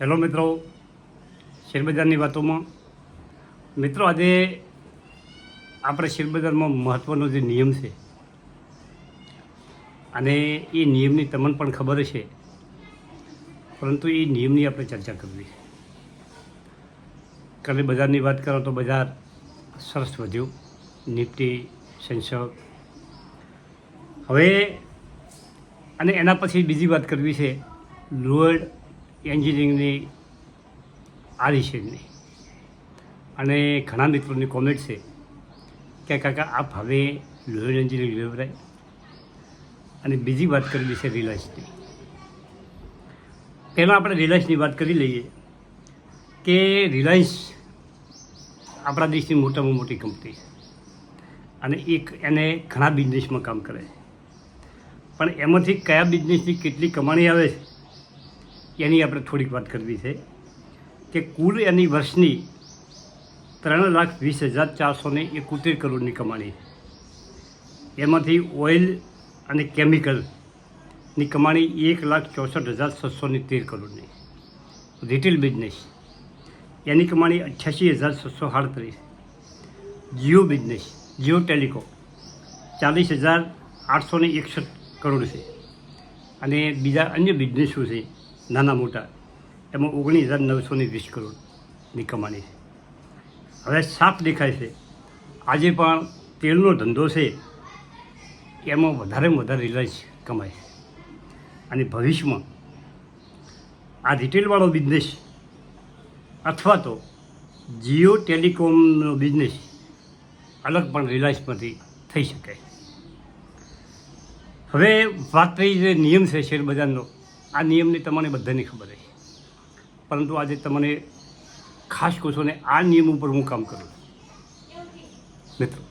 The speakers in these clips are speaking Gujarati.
હેલો મિત્રો, શેરબજારની વાતોમાં. મિત્રો, આજે આપણે શેરબજારમાં મહત્ત્વનો જે નિયમ છે, અને એ નિયમની તમને પણ ખબર છે પરંતુ એ નિયમની આપણે ચર્ચા કરવી છે. કાલે બજારની વાત કરો તો બજાર સરસ વધ્યું, નિફ્ટી સેન્સેક્સ હવે, અને એના પછી બીજી વાત કરવી છે લોઅર્ડ એન્જિનિયરિંગની આ વિશેની અને ઘણા મિત્રોની કોમેન્ટ છે કે કાકા આપ હવે લોયર એન્જિનિયરિંગ લેવરાય અને બીજી વાત કરવી છે રિલાયન્સની. પહેલાં આપણે રિલાયન્સની વાત કરી લઈએ કે રિલાયન્સ આપણા દેશની મોટામાં મોટી કંપની છે. અને એક એને ઘણા બિઝનેસમાં કામ કરે છે. પણ એમાંથી કયા બિઝનેસની કેટલી કમાણી આવે છે? એની આપણે થોડીક વાત કરવી છે કે કુલ એની વર્ષની ત્રણ લાખ વીસ હજાર ચારસો ને એકોતેર કરોડની કમાણી એમાંથી ઓઇલ અને કેમિકલની કમાણી એક લાખ ચોસઠ હજાર છસો ને તેર કરોડની રિટેલ બિઝનેસ એની કમાણી અઠ્યાસી હજાર છસો સાડત્રીસ જીઓ બિઝનેસ, જીઓ ટેલિકોમ ચાલીસ હજાર આઠસો એકસઠ કરોડ છે. અને બીજા અન્ય બિઝનેસો છે નાના મોટા, એમાં ઓગણીસ હજાર નવસો ને વીસ કરોડની કમાણી છે. હવે સાફ દેખાય છે. આજે પણ તેલનો ધંધો છે. એમાં વધારેમાં વધારે રિલાયન્સ કમાય છે. અને ભવિષ્યમાં આ રિટેલવાળો બિઝનેસ અથવા તો જીઓ ટેલિકોમનો બિઝનેસ અલગ પણ રિલાયન્સમાંથી થઈ શકે. હવે વાત થઈ જે નિયમ છે શેર બજારનો આ નિયમની તમને બધાની ખબર છે પરંતુ આજે તમને ખાસ કહું ને આ નિયમ ઉપર હું કામ કરું છું. મિત્રો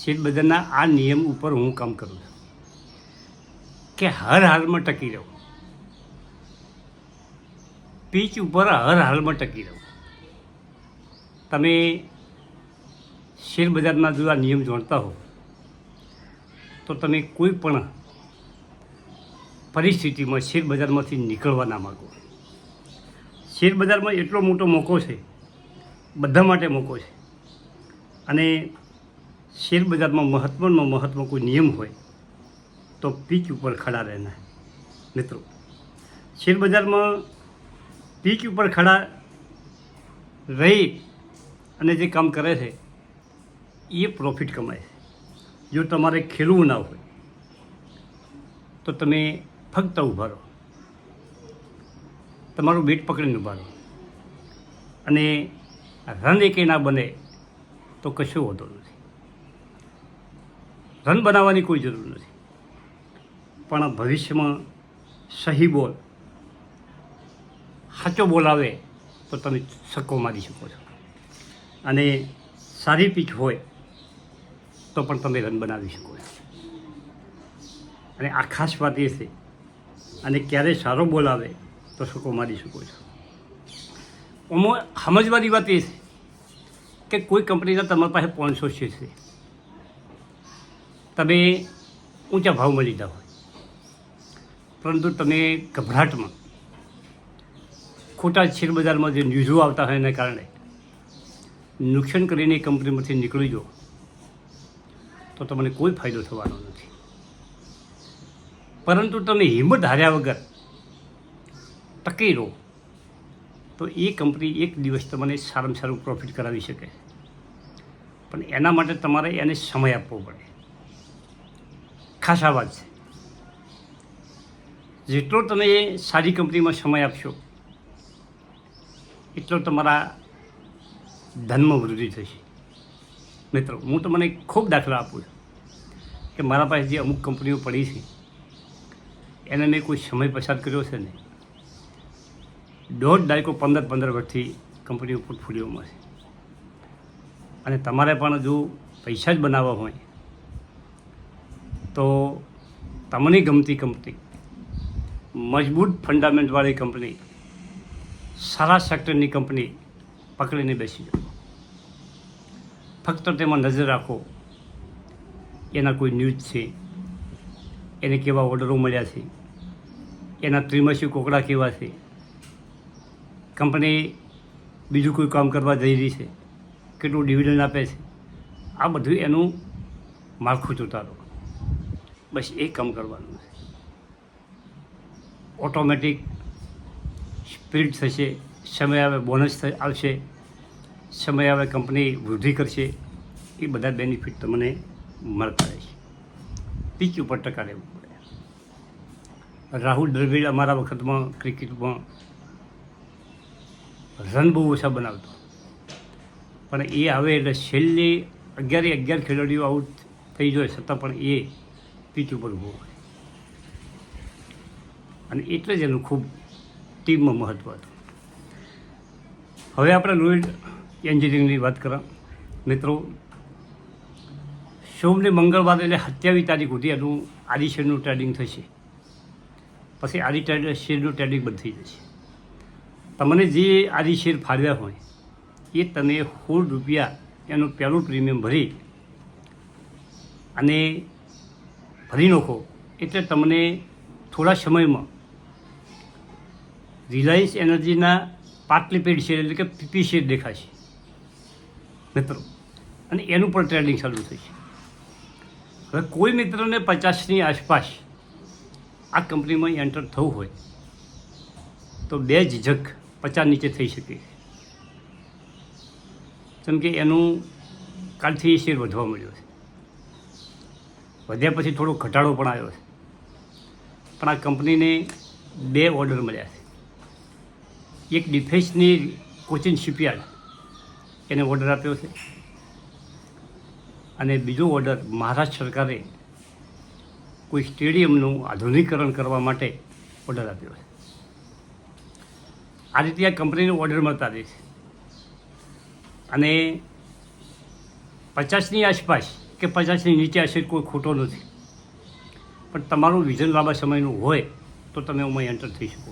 શેર બજારના આ નિયમ ઉપર હું કામ કરું છું કે હર હાલમાં ટકી રહો. પીચ ઉપર હર હાલમાં ટકી રહો. તમે શેર બજારના જો આ નિયમ જાણતા હો, તો તમે કોઈ પણ પરિસ્થિતિમાં શેર બજારમાંથી નીકળવા ના માગો. શેર બજારમાં એટલો મોટો મોકો છે, બધા માટે મોકો છે. અને શેર બજારમાં મહત્ત્વનો મહત્ત્વ કોઈ નિયમ હોય, તો પીચ ઉપર ખડા રહેના. મિત્રો શેર બજારમાં પીચ ઉપર ખડા રહી અને જે કામ કરે છે, એ પ્રોફિટ કમાય છે. જો તમારે ખેલવું ના હોય, તો તમે ફક્ત ઊભા રહો. તમારું બેટ પકડીને ઊભા રહો. અને રન એકે ના બને તો કશું હોતો નથી. રન બનાવવાની કોઈ જરૂર નથી. પણ ભવિષ્યમાં સહી બોલ, સાચો બોલ આવે તો તમે છક્કો મારી શકો છો. અને સારી પીચ હોય તો પણ તમે રન બનાવી શકો છો. અને આ ખાસ વાત એ છે અને ક્યારે સારો બોલ આવે તો શકો મારી શકો છો. આમાં સમજવાની વાત એ છે કે કોઈ કંપનીના તમારી પાસે પાંચસો છે તમે ઊંચા ભાવમાં લીધા હોય પરંતુ તમે ગભરાટમાં ખોટા શેરબજારમાં જે ન્યૂઝો આવતા હોય એના કારણે નુકસાન કરીને કંપનીમાંથી નીકળી જાઓ, તો તમને કોઈ ફાયદો થવાનો નથી. પરંતુ તમે હિંમત હાર્યા વગર ટકી રહો તો એ કંપની એક દિવસ તમને સારામાં સારું પ્રોફિટ કરાવી શકે. પણ એના માટે તમારે એને સમય આપવો પડે. ખાસ આ વાત છે. જેટલો તમે સારી કંપનીમાં સમય આપશો, એટલો તમારા ધનમાં વૃદ્ધિ થશે. મિત્રો, હું તમને ખૂબ દાખલા આપું છું કે મારા પાસે જે અમુક કંપનીઓ પડી છે એને મેં કોઈ સમય પસાર કર્યો છે ને દોઢ દાયકો પંદર પંદર વર્ષથી કંપનીઓ પોર્ટફોલિયોમાં છે. અને તમારે પણ જો પૈસા જ બનાવવા હોય, તો તમને ગમતી કંપની, મજબૂત ફંડામેન્ટવાળી કંપની, સારા સેક્ટરની કંપની પકડીને બેસી જાઓ. ફક્ત તેમાં નજર રાખો, એના કોઈ ન્યૂઝ છે, એને કેવા ઓર્ડરો મળ્યા છે એના ત્રિમસી કોકડા કેવા છે? કંપની બીજું કોઈ કામ કરવા જઈ રહી છે? કેટલું ડિવિડન્ડ આપે છે? આ બધું એનું માળખું ચૂંટાડો બસ એ કામ કરવાનું છે. ઓટોમેટિક સ્પીડ થશે, સમય આવે બોનસ આવશે, સમય આવે, કંપની વૃદ્ધિ કરશે, એ બધા બેનિફિટ તમને મળતા રહેશે. પીચ ઉપર ટકા રહેવું રાહુલ દ્રવિડ અમારા વખતમાં ક્રિકેટમાં રન બહુ ઓછા બનાવતો. પણ એ આવે એટલે છેલ્લી અગિયારે અગિયાર ખેલાડીઓ આઉટ થઈ જાય, છતાં પણ એ પીચ ઉપર ઊભો અને એટલે જ એનું ખૂબ ટીમમાં મહત્ત્વ હતું. હવે આપણે લોઇડ એન્જિનિયરિંગની વાત કરા. મિત્રો, સોમને મંગળવાર એટલે સત્યાવીસ તારીખ સુધી એનું આદિશેરનું ટ્રેડિંગ થશે. પછી આદિ શેરનું ટ્રેડિંગ બંધ થઈ જશે. તમને જે આદિ શેર ફાળવ્યા હોય, એ તમે સોળ રૂપિયા એનું પહેલું પ્રીમિયમ ભરી અને ભરી નાખો. એટલે તમને થોડા સમયમાં રિલાયન્સ એનર્જીના પાટલી પેડ શેર એટલે કે પીપી શેર દેખાશે. મિત્રો, અને એનું પણ ટ્રેડિંગ ચાલુ થશે. હવે કોઈ મિત્રને પચાસની આસપાસ આ કંપનીમાં એન્ટર થવું હોય, તો બે ઝક પચાસ નીચે થઈ શકે. જેમ કે એનું કાલથી શેર વધવા મળ્યો છે. વધ્યા પછી થોડો ઘટાડો પણ આવ્યો છે. પણ આ કંપનીને બે ઓર્ડર મળ્યા છે. એક ડિફેન્સની કોચિંગ શિપયાર્ડ એને ઓર્ડર આપ્યો છે. અને બીજો ઓર્ડર મહારાષ્ટ્ર સરકારે કોઈ સ્ટેડિયમનું આધુનિકરણ કરવા માટે ઓર્ડર આપ્યો છે. આ રીતે આ કંપનીને ઓર્ડર મળતા રહે છે. અને પચાસની આસપાસ કે પચાસની નીચે હશે કોઈ ખોટો નથી. પણ તમારું વિઝન લાંબા સમયનું હોય તો તમે એમાં એન્ટર થઈ શકો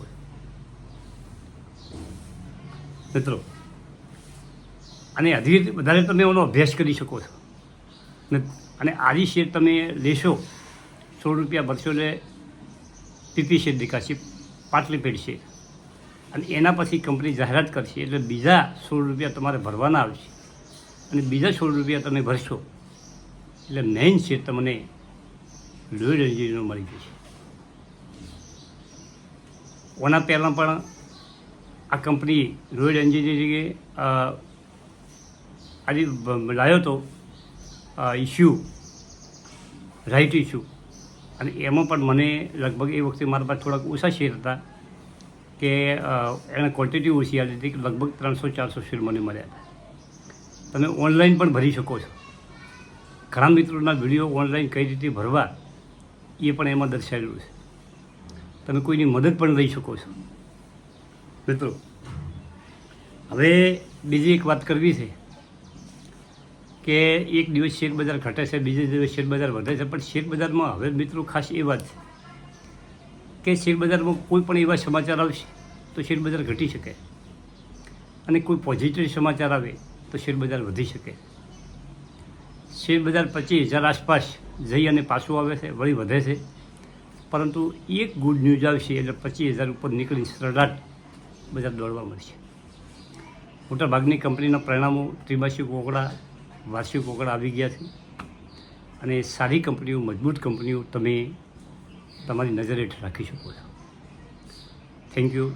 મિત્રો, અને હજી વધારે તમે એનો અભ્યાસ કરી શકો છો. અને આજી શેર તમે લેશો સોળ રૂપિયા ભરશો એટલે પીપી શેર દેખાશે પાટલી પેડશે અને એના પછી કંપની જાહેરાત કરશે, એટલે બીજા સોળ રૂપિયા તમારે ભરવાના આવશે. અને બીજા સોળ રૂપિયા તમે ભરશો, એટલે મેઇન શેર તમને લોઇડ એન્જિનનો મળી જશે. ઓના પહેલાં પણ આ કંપની રોયલ એન્જિનિયરિંગે આજે લાવ્યો હતો ઇસ્યુ રાઇટ ઇસ્યુ અને એમાં પણ મને લગભગ એ વખતે મારા પાસે થોડાક ઓછા શેર હતા કે એને ક્વોન્ટિટી ઓછી આવી હતી કે લગભગ ત્રણસો, ચારસો શેર મને મળ્યા હતા. તમે ઓનલાઈન પણ ભરી શકો છો. ઘણા મિત્રોના વીડિયો ઓનલાઈન કઈ રીતે ભરવા એ પણ એમાં દર્શાવેલું છે. તમે કોઈની મદદ પણ લઈ શકો છો. મિત્રો, હવે બીજી એક વાત કરવી છે. કે એક દિવસ શેર બજાર ઘટે છે, બીજે દિવસ શેર બજાર વધે છે, પણ શેર બજારમાં હવે મિત્રો ખાસ એ વાત છે કે શેર બજારમાં કોઈ પણ એવા સમાચાર આવશે તો શેર બજાર ઘટી શકે અને કોઈ પોઝિટિવ સમાચાર આવે તો શેર બજાર વધી શકે. શેર બજાર પચીસ હજાર આસપાસ જઈ અને પાછું આવે છે, વળી વધે છે. પરંતુ એક ગુડ ન્યૂઝ આવશે, એટલે પચીસ હજાર ઉપર નીકળી સરળાટ બજાર દોડવા મળશે. મોટાભાગની કંપનીના પરિણામો ત્રિમાસિક ઓગળા વાર્ષિક ઓગળા આવી ગયા છે. અને સારી કંપનીઓ, મજબૂત કંપનીઓ તમે તમારી નજર હેઠળ રાખી શકો છો. Thank you